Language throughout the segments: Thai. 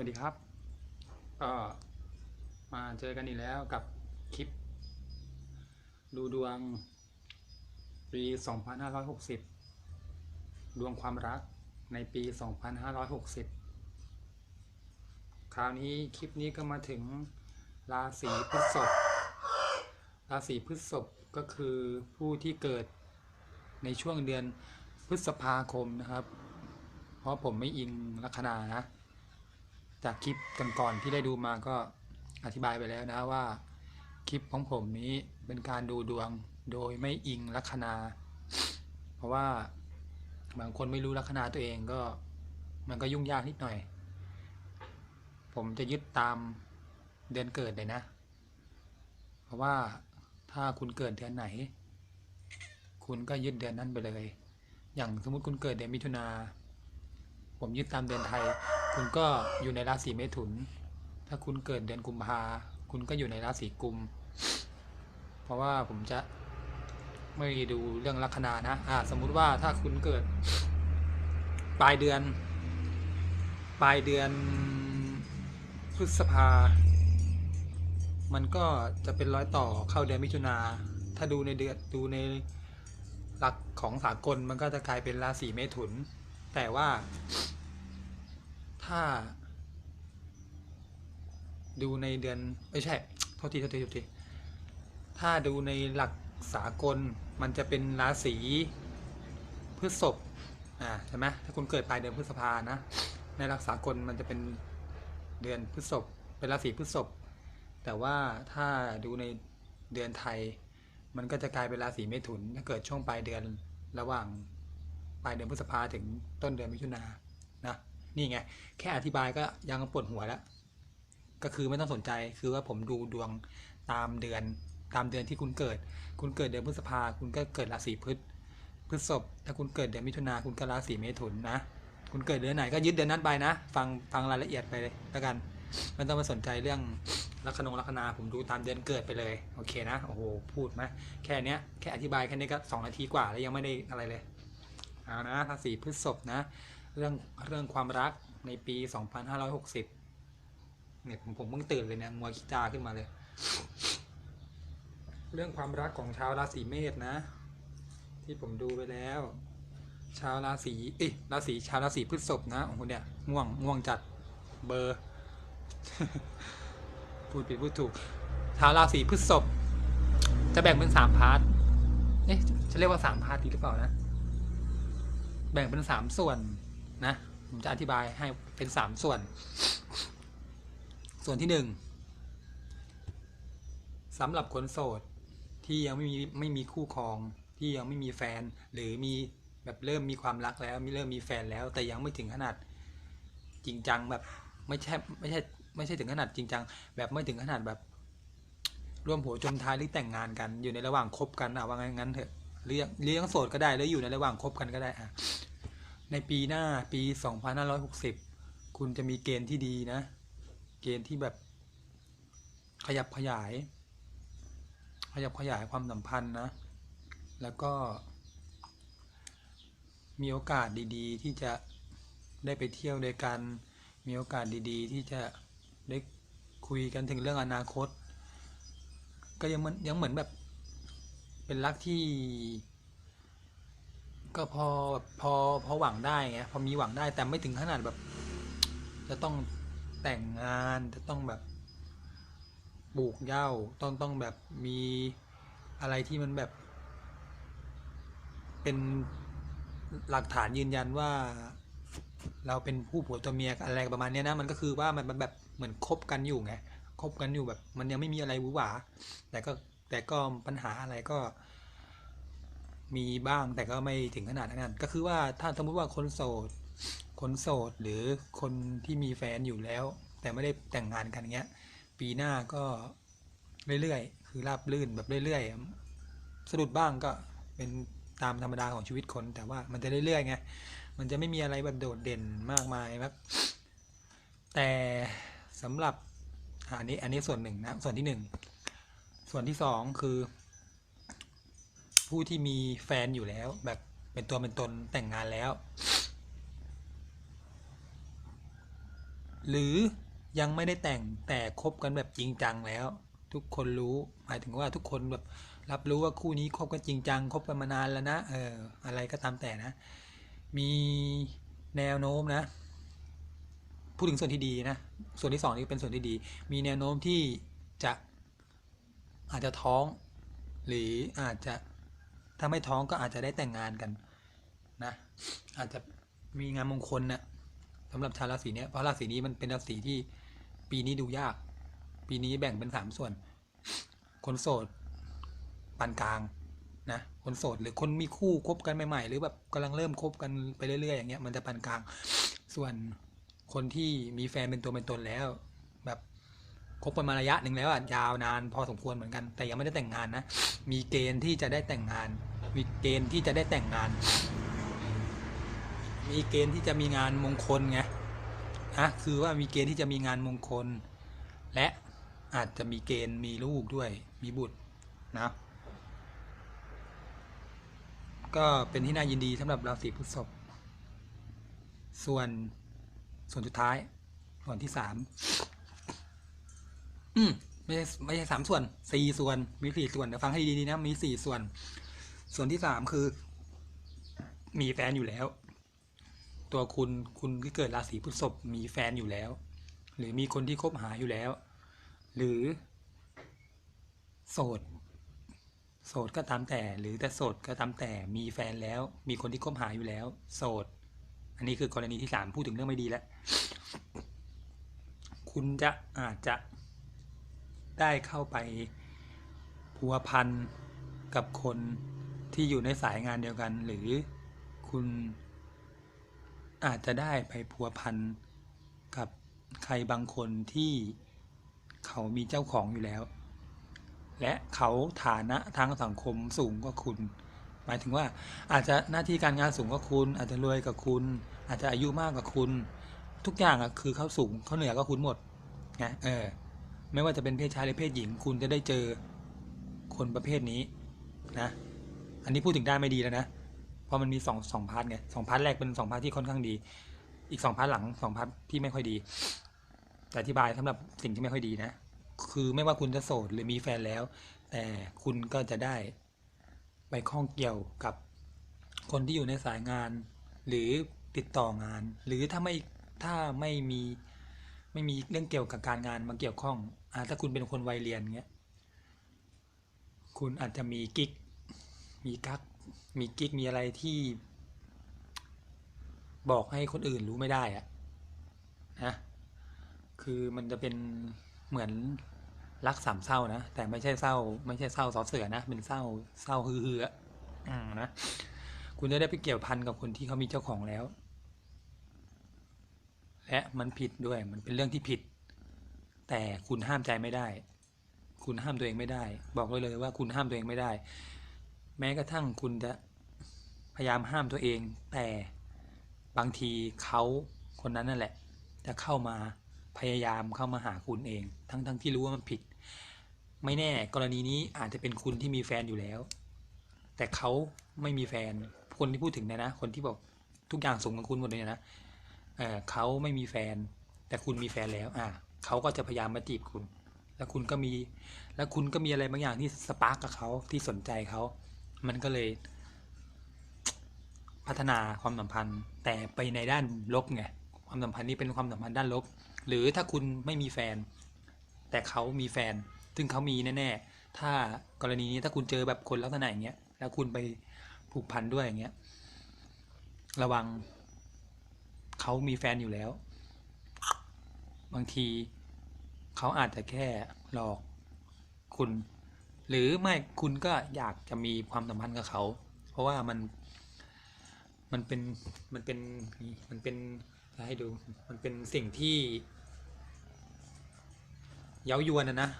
วัสดีครับ ก็มาเจอกันอีกแล้วกับคลิป ดูดวงปี 2560 ดวงความรักในปี 2560 คราวนี้คลิปนี้ก็มาถึงราศีพฤษภ ราศีพฤษภก็คือผู้ที่เกิดในช่วงเดือนพฤษภาคมนะครับ เพราะผมไม่อิงลัคนานะ จากคลิปกันก่อนๆที่ได้ดูมาก็อธิบายไปแล้วนะว่า คลิปของผมนี้เป็นการดูดวงโดยไม่อิงลัคนา เพราะว่าบางคนไม่รู้ลัคนาตัวเองก็มันก็ยุ่งยากนิดหน่อย ผมจะยึดตามเดือนเกิดเลยนะ เพราะว่าถ้าคุณเกิดเดือนไหน คุณก็ยึดเดือนนั้นไปเลย อย่างสมมติคุณเกิดเดือนมิถุนา ผมยึดตามเดือนไทย คุณก็อยู่ในราศีเมถุน ถ้าคุณเกิดเดือนกุมภาคุณก็อยู่ในราศีกุม เพราะว่าผมจะไม่ดูเรื่องลัคนานะ อ่า สมมุติว่าถ้าคุณเกิด ปลายเดือน ปลายเดือนพฤษภา มันก็จะเป็นร้อยต่อเข้าเดือนมิถุนา ถ้าดูในเดือนดูในหลักของสากลมันก็จะกลายเป็นราศีเมถุน แต่ว่า ถ้า ดูในเดือนไม่ใช่โทษทีโทษทีโทษทีถ้าดูในหลักสากลมันจะเป็นราศีพฤษภอ่าใช่ไหมถ้าคุณเกิดปลายเดือนพฤษภานะ ในหลักสากลมันจะเป็นเดือนพฤษภเป็นราศีพฤษภแต่ว่าถ้าดูในเดือนไทย มันก็จะกลายเป็นราศีเมถุนถ้าเกิดช่วงปลายเดือนระหว่างปลายเดือนพฤษภาถึงต้นเดือนมิถุนา นี่ไง แค่อธิบายก็ยังปวดหัวแล้ว ก็คือไม่ต้องสนใจคือว่าผมดูดวงตามเดือนตามเดือนที่คุณเกิด คุณเกิดเดือนพฤษภาคุณก็เกิดราศีพฤษพฤษภถ้าคุณเกิดเดือนมิถุนาคุณก็ราศีเมถุนนะ คุณเกิดเดือนไหนก็ยึดเดือนนั้นไปนะ ฟังฟังรายละเอียดไปเลยแล้วกันไม่ต้องมาสนใจเรื่องลัคนงลัคนาผมดูตามเดือนเกิดไปเลย โอเคนะ โอ้โห พูดไหมแค่เนี้ย แค่อธิบายแค่นี้ก็สองนาทีกว่าแล้วยังไม่ได้อะไรเลย เอานะราศีพฤษภนะ เรื่องเรื่องความรักในปี 2560 เนี่ยผมผมเพิ่งตื่นเลยเนี่ยมัวคิดตาขึ้นมาเลย เรื่องความรักของชาวราศีเมษนะ ที่ผมดูไปแล้ว ชาวราศีเอ้ยราศีชาวราศีพฤษภนะโอ้โหเนี่ยง่วงง่วงจัดเบอร์พูดผิดพูดถูกชาวราศีพฤษภจะแบ่งเป็นสามพาร์ทเอ๊ะจะเรียกว่าสามพาร์ทดีหรือเปล่านะ แบ่งเป็นสามส่วน นะผมจะอธิบายให้เป็นสามส่วน ส่วนที่หนึ่งสำหรับคนโสดที่ยังไม่มีไม่มีคู่ครองที่ยังไม่มีแฟนหรือมีแบบเริ่มมีความรักแล้วมีเริ่มมีแฟนแล้ว แต่ยังไม่ถึงขนาดจริงจังแบบไม่ใช่ไม่ใช่ไม่ใช่ถึงขนาดจริงจังแบบไม่ถึงขนาดแบบร่วมหัวจมท้ายหรือแต่งงานกันอยู่ในระหว่างคบกันเอะว่างั้นเถอะหรือยังหรือยังโสดก็ได้แล้วอยู่ในระหว่างคบกันก็ได้อะ ในปีหน้าปี 2560 คุณจะมีเกณฑ์ที่ดีนะ เกณฑ์ที่แบบขยับขยาย ขยับขยายความสัมพันธ์นะ แล้วก็ มีโอกาสดีๆ ที่จะได้ไปเที่ยวด้วยกัน มีโอกาสดีๆ ที่จะได้คุยกันถึงเรื่องอนาคต ก็ยังเหมือนยังเหมือนแบบเป็นรักที่ ก็พอพอพอหวังได้ไงพอมีหวังได้แต่ไม่ถึงขนาดแบบ จะต้องแต่งงานจะต้องแบบปลูกเย้าต้องต้องแบบมีอะไรที่มันแบบ เป็นหลักฐานยืนยันว่า เราเป็นผู้ผัวตัวเมียอะไรประมาณนี้นะมันก็คือว่ามันมันแบบเหมือนคบกันอยู่ไงคบกันอยู่แบบ มันยังไม่มีอะไรหวือหวาแต่ก็แต่ก็ปัญหาอะไรก็ มีบ้างแต่ก็ไม่ถึงขนาดนั้น ก็คือว่าถ้าสมมติว่าคนโสด คนโสดหรือคนที่มีแฟนอยู่แล้ว แต่ไม่ได้แต่งงานกันเงี้ย ปีหน้าก็เรื่อยๆ คือราบลื่นแบบเรื่อยๆสะดุดบ้างก็เป็นตามธรรมดาของชีวิตคน แต่ว่ามันจะเรื่อยๆไง มันจะไม่มีอะไรแบบโดดเด่นมากมายครับแต่สำหรับอะอันนี้อันนี้ส่วนหนึ่งนะ ส่วนที่หนึ่ง ส่วนที่สองคือ ผู้ที่มีแฟนอยู่แล้ว แบบเป็นตัวเป็นตนแต่งงานแล้ว หรือยังไม่ได้แต่งแต่คบกันแบบจริงจังแล้ว ทุกคนรู้หมายถึงว่าทุกคนแบบรับรู้ว่าคู่นี้คบกันจริงจังคบกันมานานแล้วนะเอออะไรก็ตามแต่นะ มีแนวโน้มนะพูดถึงส่วนที่ดีนะ ส่วนที่สองนี่เป็นส่วนที่ดี มีแนวโน้มที่จะอาจจะท้อง หรืออาจจะ ถ้าไม่ท้องก็อาจจะได้แต่งงานกันนะอาจจะมีงานมงคลนะสำหรับชาวราศีเนี้ยเพราะราศีนี้มันเป็นราศีที่ปีนี้ดูยาก ปีนี้แบ่งเป็นสามส่วน คนโสดปานกลางนะคนโสดหรือคนมีคู่คบกันใหม่ๆ หรือแบบกำลังเริ่มคบกันไปเรื่อยๆอย่างเงี้ยมันจะปานกลาง ส่วนคนที่มีแฟนเป็นตัวเป็นตนแล้ว แบบ บกันมาระยะหนึ่งแล้วอะยาวนานพอสมควรเหมือนกัน แต่ยังไม่ได้แต่งงานนะ มีเกณฑ์ที่จะได้แต่งงาน มีเกณฑ์ที่จะได้แต่งงาน มีเกณฑ์ที่จะมีงานมงคลไงนะคือว่ามีเกณฑ์ที่จะมีงานมงคล และอาจจะมีเกณฑ์มีลูกด้วย มีบุตรนะก็เป็นที่น่ายินดีสำหรับราศีพฤษภส่วนส่วนสุดท้ายส่วนที่สาม อืมไม่ใช่ไม่ใช่สามส่วนสี่ส่วน มีสี่ส่วนเดี๋ยวฟังให้ดีๆนะมีสี่ส่วน ส่วนที่สามคือ มีแฟนอยู่แล้ว ตัวคุณคุณที่เกิดราศีพฤษภมีแฟนอยู่แล้ว หรือมีคนที่คบหาอยู่แล้ว หรือ โสด โสดก็ตามแต่ หรือแต่โสดก็ตามแต่มีแฟนแล้ว มีคนที่คบหาอยู่แล้ว โสด อันนี้คือกรณีที่สามพูดถึงเรื่องไม่ดีแล้ว คุณจะอาจจะ ได้เข้าไปพัวพันกับคนที่อยู่ในสายงานเดียวกัน หรือคุณอาจจะได้ไปพัวพันกับใครบางคนที่เขามีเจ้าของอยู่แล้ว และเขาฐานะทางสังคมสูงกว่าคุณ หมายถึงว่าอาจจะหน้าที่การงานสูงกว่าคุณ อาจจะรวยกว่าคุณ อาจจะอายุมากกว่าคุณ ทุกอย่างอะคือเขาสูงเขาเหนือกว่าคุณหมดไงเออ ไม่ว่าจะเป็นเพศชายหรือเพศหญิง คุณจะได้เจอคนประเภทนี้นะ อันนี้พูดถึงด้านไม่ดีแล้วนะ เพราะมันมีสองสองพาร์ทไงสองพาร์ทแรกเป็นสองพาร์ทที่ค่อนข้างดี อีกสองพาร์ทหลังสองพาร์ทที่ไม่ค่อยดี แต่อธิบายสำหรับสิ่งที่ไม่ค่อยดีนะ คือไม่ว่าคุณจะโสดหรือมีแฟนแล้ว แต่คุณก็จะได้ไปข้องเกี่ยวกับคนที่อยู่ในสายงาน หรือติดต่องาน หรือถ้าไม่ถ้าไม่มี ไม่มีเรื่องเกี่ยวกับการงานมาเกี่ยวข้องอถ้าคุณเป็นคนวัยเรียนเงี้ย คุณอาจจะมีกิ๊ก มีกัก มีกิ๊ก มีอะไรที่ บอกให้คนอื่นรู้ไม่ได้อะนะ คือมันจะเป็นเหมือนรักสามเศร้านะ แต่ไม่ใช่เศร้า ไม่ใช่เศร้าสอเสือนะ เป็นเศร้า เศร้าฮือๆอะอืมนะ คุณจะได้ไปเกี่ยวพันกับคนที่เขามีเจ้าของแล้ว และมันผิดด้วย มันเป็นเรื่องที่ผิด แต่คุณห้ามใจไม่ได้ คุณห้ามตัวเองไม่ได้ บอกเลยเลยว่าคุณห้ามตัวเองไม่ได้ แม้กระทั่งคุณจะพยายามห้ามตัวเอง แต่บางทีเขาคนนั้นนั่นแหละ จะเข้ามาพยายามเข้ามาหาคุณเอง ทั้งทั้งที่รู้ว่ามันผิด ไม่แน่กรณีนี้อาจจะเป็นคุณที่มีแฟนอยู่แล้ว แต่เขาไม่มีแฟน คนที่พูดถึงนะนะ คนที่บอกทุกอย่างส่งกับคุณหมดเลยนะ เขาไม่มีแฟน แต่คุณมีแฟนแล้วอ่าเขาก็จะพยายามมาจีบคุณ แล้วคุณก็มี แล้วคุณก็มีอะไรบางอย่างที่สปาร์กกับเขาที่สนใจเขา มันก็เลยพัฒนาความสัมพันธ์ แต่ไปในด้านลบไงความสัมพันธ์นี้เป็นความสัมพันธ์ด้านลบ หรือถ้าคุณไม่มีแฟน แต่เขามีแฟน ซึ่งเขามีแน่ๆ ถ้ากรณีนี้ถ้าคุณเจอแบบคนลักษณะอย่างเงี้ย แล้วคุณไปผูกพันด้วยอย่างเงี้ย ระวัง เขามีแฟนอยู่แล้ว บางทีเขาอาจจะแค่หลอกคุณ หรือไม่คุณก็อยากจะมีความสัมพันธ์กับเขา เพราะว่ามัน มันเป็นมันเป็นมันเป็นจะให้ดูมันเป็นสิ่งที่ เย้ายวนนะนะ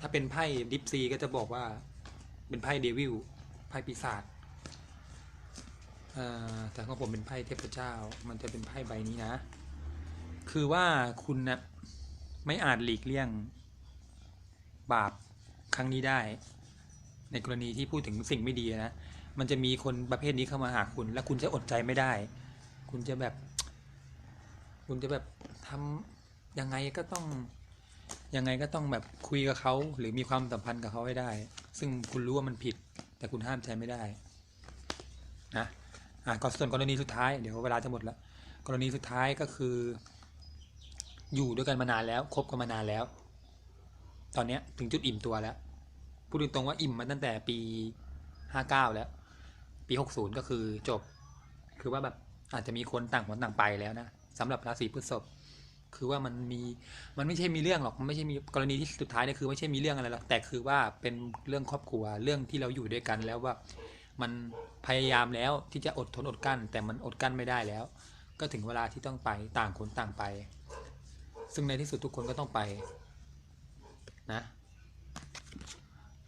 ถ้าเป็นไพ่ดิฟซีก็จะบอกว่าเป็นไพ่เดวิลไพ่ปีศาจ แต่ของผมเป็นไพ่เทพเจ้า มันจะเป็นไพ่ใบนี้นะ คือว่าคุณนะไม่อาจหลีกเลี่ยงบาปครั้งนี้ได้ ในกรณีที่พูดถึงสิ่งไม่ดีนะ มันจะมีคนประเภทนี้เข้ามาหาคุณ แล้วคุณจะอดใจไม่ได้ คุณจะแบบ คุณจะแบบทยังไงก็ต้องยังไงก็ต้องแบบคุยกับเขาหรือมีความสัมพันธ์กับเขาให้ได้ ซึ่งคุณรู้ว่ามันผิด แต่คุณห้ามใจไม่ได้ นะ อะก็ส่วนกรณีสุดท้ายเดี๋ยวเวลาจะหมดแล้วกรณีสุดท้ายก็คือ อยู่ด้วยกันมานานแล้วคบกันมานานแล้ว ตอนเนี้ยถึงจุดอิ่มตัวแล้วพูดตรงๆว่าอิ่มมาตั้งแต่ปีห้าเก้าแล้ว ปีหกศูนย์ก็คือจบ คือว่าแบบอาจจะมีคนต่างคนต่างไปแล้วนะสำหรับราศีพฤษภคือว่ามันมีมันไม่ใช่มีเรื่องหรอกมันไม่ใช่มีกรณีที่สุดท้ายเนี่ยคือไม่ใช่มีเรื่องอะไรหรอกแต่คือว่าเป็นเรื่องครอบครัวเรื่องที่เราอยู่ด้วยกันแล้วว่า มันพยายามแล้วที่จะอดทนอดกั้น แต่มันอดกั้นไม่ได้แล้ว ก็ถึงเวลาที่ต้องไปต่างคนต่างไป ซึ่งในที่สุดทุกคนก็ต้องไปนะ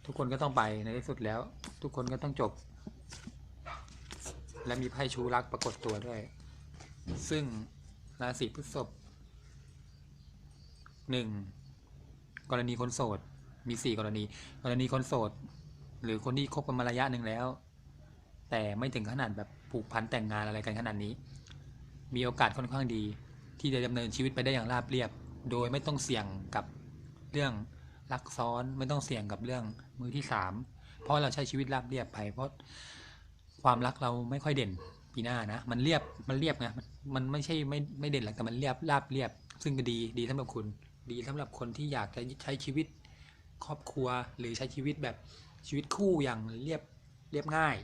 ทุกคนก็ต้องไปในที่สุดแล้ว ทุกคนก็ต้องจบ และมีไพ่ชูรักปรากฏตัวด้วย ซึ่งราศีพฤษภหนึ่งกรณีคนโสดมีสี่กรณี กรณีคนโสด หรือคนที่คบกันมาระยะหนึ่งแล้ว แต่ไม่ถึงขนาดแบบผูกพันแต่งงานอะไรกันขนาดนี้ มีโอกาสค่อนข้างดี ที่จะดำเนินชีวิตไปได้อย่างราบเรียบ โดยไม่ต้องเสี่ยงกับเรื่องรักซ้อนไม่ต้องเสี่ยงกับเรื่องมือที่สามเพราะเราใช้ชีวิตราบเรียบไปเพราะความรักเราไม่ค่อยเด่นปีหน้านะ มันเรียบมันเรียบไงมันไม่ใช่ไม่ไม่เด่นหรอกแต่มันเรียบราบเรียบ ซึ่งก็ดีดีสำหรับคุณ ดีสำหรับคนที่อยากจะใช้ชีวิตครอบครัวหรือใช้ชีวิตแบบชีวิตคู่อย่างเรียบเรียบง่าย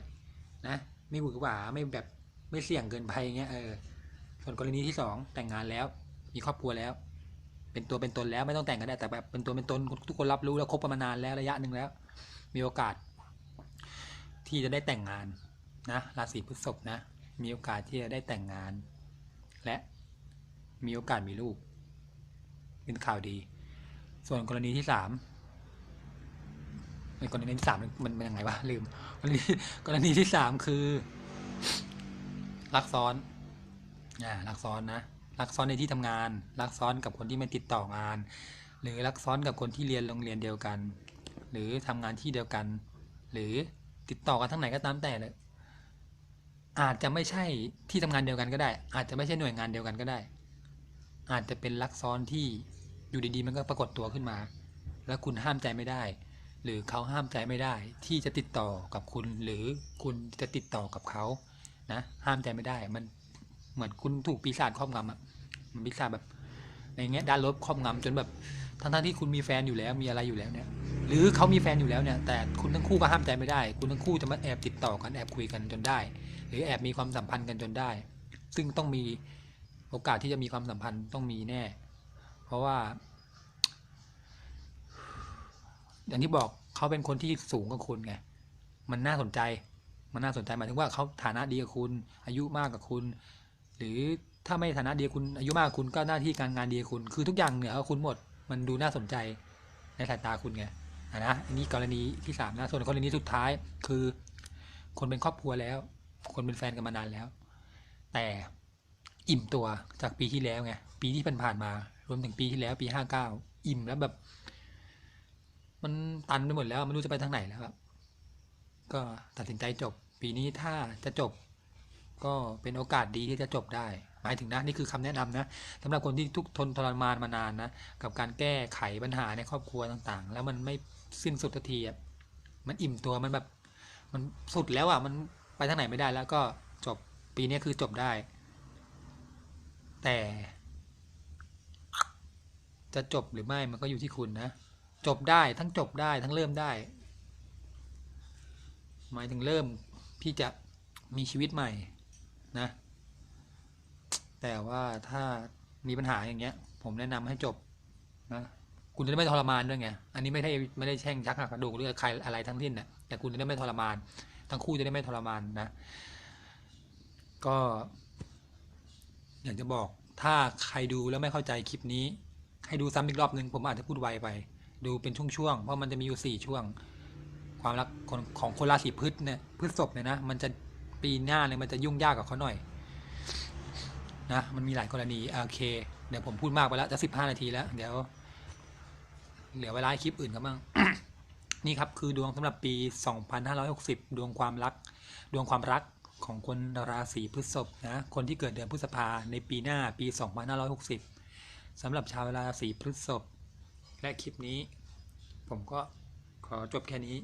นะไม่หวือหวาไม่แบบไม่เสี่ยงเกินไปอย่างเงี้ยเออส่วนกรณีที่สองแต่งงานแล้ว มีครอบครัวแล้ว เป็นตัวเป็นตนแล้วไม่ต้องแต่งก็ได้แต่แบบเป็นตัวเป็นตนทุกคนรับรู้แล้วคบกันมานานแล้วระยะหนึ่งแล้ว มีโอกาส ที่จะได้แต่งงานนะราศีพฤษภนะ มีโอกาสที่จะได้แต่งงาน และมีโอกาสมีลูก เป็นข่าวดี ส่วนกรณีที่สาม กรณีที่สามมันมันยังไงวะลืมกรณีกรณีที่สามคือรักซ้อนอ่ารักซ้อนนะรักซ้อนในที่ทำงานรักซ้อนกับคนที่ไม่ติดต่องาน หรือรักซ้อนกับคนที่เรียนโรงเรียนเดียวกัน หรือทำงานที่เดียวกัน หรือติดต่อกันทั้งไหนก็ตามแต่เลยอาจจะไม่ใช่ที่ทำงานเดียวกันก็ได้ อาจจะไม่ใช่หน่วยงานเดียวกันก็ได้ อาจจะเป็นลักซ้อนที่อยู่ดีๆ มันก็ปรากฏตัวขึ้นมา แล้วคุณห้ามใจไม่ได้ หรือเขาห้ามใจไม่ได้ ที่จะติดต่อกับคุณ หรือคุณจะติดต่อกับเขานะห้ามใจไม่ได้มันเหมือนคุณถูกปีศาจครอบงำอะมันปีศาจแบบในแง่ด้านลบครอบงำจนแบบทั้งๆที่คุณมีแฟนอยู่แล้วมีอะไรอยู่แล้วเนี่ย หรือเขามีแฟนอยู่แล้วเนี่ย แต่คุณทั้งคู่ก็ห้ามใจไม่ได้ คุณทั้งคู่จะมาแอบติดต่อกันแอบคุยกันจนได้ หรือแอบมีความสัมพันธ์กันจนได้ ซึ่งต้องมีโอกาสที่จะมีความสัมพันธ์ต้องมีแน่ เพราะว่า อย่างที่บอกเขาเป็นคนที่สูงกว่าคุณไงมันน่าสนใจ มันน่าสนใจหมายถึงว่าเขาฐานะดีกับคุณ อายุมากกว่าคุณ หรือถ้าไม่ฐานะดีกับคุณอายุมากกว่าคุณก็หน้าที่การงานดีกับคุณ คือทุกอย่างเหนือกว่าคุณหมด มันดูน่าสนใจในสายตาคุณไงอะนะอันนี้กรณีที่สามนะส่วนกรณีสุดท้ายคือ คนเป็นครอบครัวแล้ว คนเป็นแฟนกันมานานแล้ว แต่อิ่มตัวจากปีที่แล้วไงปีที่ผ่านๆมารวมถึงปีที่แล้วปีห้าเก้าอิ่มแล้วแบบ มันตันไปหมดแล้วไม่รู้จะไปทางไหนแล้วครับ ก็ตัดสินใจจบ ปีนี้ถ้าจะจบ ก็เป็นโอกาสดีที่จะจบได้ หมายถึงนะนี่คือคำแนะนำนะสำหรับคนที่ทุกทนทรมานมานานนะกับการแก้ไขปัญหาในครอบครัวต่างๆ แล้วมันไม่สิ้นสุดสักทีมันอิ่มตัวมันแบบ มันสุดแล้วอะมันไปทางไหนไม่ได้แล้วก็จบปีนี้คือจบได้ แต่ จะจบหรือไม่มันก็อยู่ที่คุณนะ จบได้ทั้งจบได้ทั้งเริ่มได้ หมายถึงเริ่มที่จะมีชีวิตใหม่นะ แต่ว่าถ้ามีปัญหาอย่างเงี้ย ผมแนะนำให้จบนะคุณจะได้ไม่ทรมานด้วยไง อันนี้ไม่ได้ไม่ได้แช่งชักหักกระดูกหรือใครอะไรทั้งสิ้นนะแต่คุณจะได้ไม่ทรมาน ทั้งคู่จะได้ไม่ทรมานนะ ก็ อยากจะบอกถ้าใครดูแล้วไม่เข้าใจคลิปนี้ ให้ดูซ้ำอีกรอบหนึ่งผมอาจจะพูดไวไป ดูเป็นช่วงๆ เพราะมันจะมีอยู่สี่ช่วง ความรักของของคนราศีพฤษเนี่ยพฤษภเนี่ยนะ มันจะปีหน้าเนี่ยมันจะยุ่งยากกับเขาหน่อย นะ มันมีหลายกรณีโอเค เดี๋ยวผมพูดมากไปแล้ว จะสิบห้านาทีแล้ว เดี๋ยว เหลือเวลาคลิปอื่นกันบ้าง นี่ครับคือดวงสำหรับปี 2560 ดวงความรัก ดวงความรักของคนราศีพฤษภนะ คนที่เกิดเดือนพฤษภาในปีหน้าปี 2560สำหรับชาวราศีพฤษภ และคลิปนี้ ผมก็ขอจบแค่นี้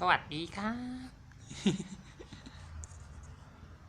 สวัสดีครับ